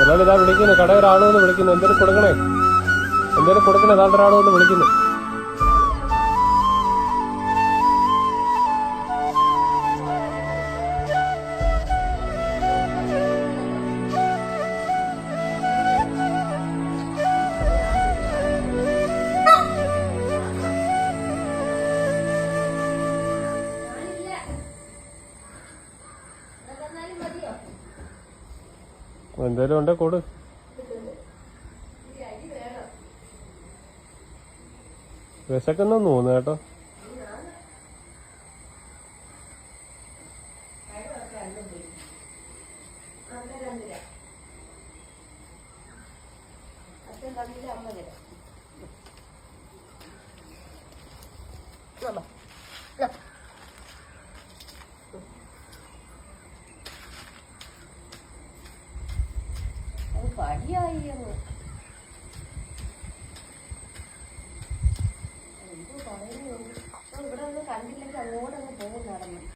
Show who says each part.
Speaker 1: എന്നാലും ഇതാ വിളിക്കുന്നു. കട ഒരാൾ വന്ന് വിളിക്കുന്നു എന്തേലും കൊടുക്കണേ എന്തേലും കൊടുക്കണേ ഏതാണ്ട് ഒരാൾ വന്ന് വിളിക്കുന്നു എന്തേലും ഉണ്ടോ കൊടു? വിശക്കുന്ന തോന്നുന്നു കേട്ടോ.
Speaker 2: പടിയായി അങ്ങ് എന്തോ പറയുന്നു ഇവിടെ ഒന്നും കണ്ടില്ലെങ്കിൽ അങ്ങോട്ടങ്ങ് പോകും നടന്നു.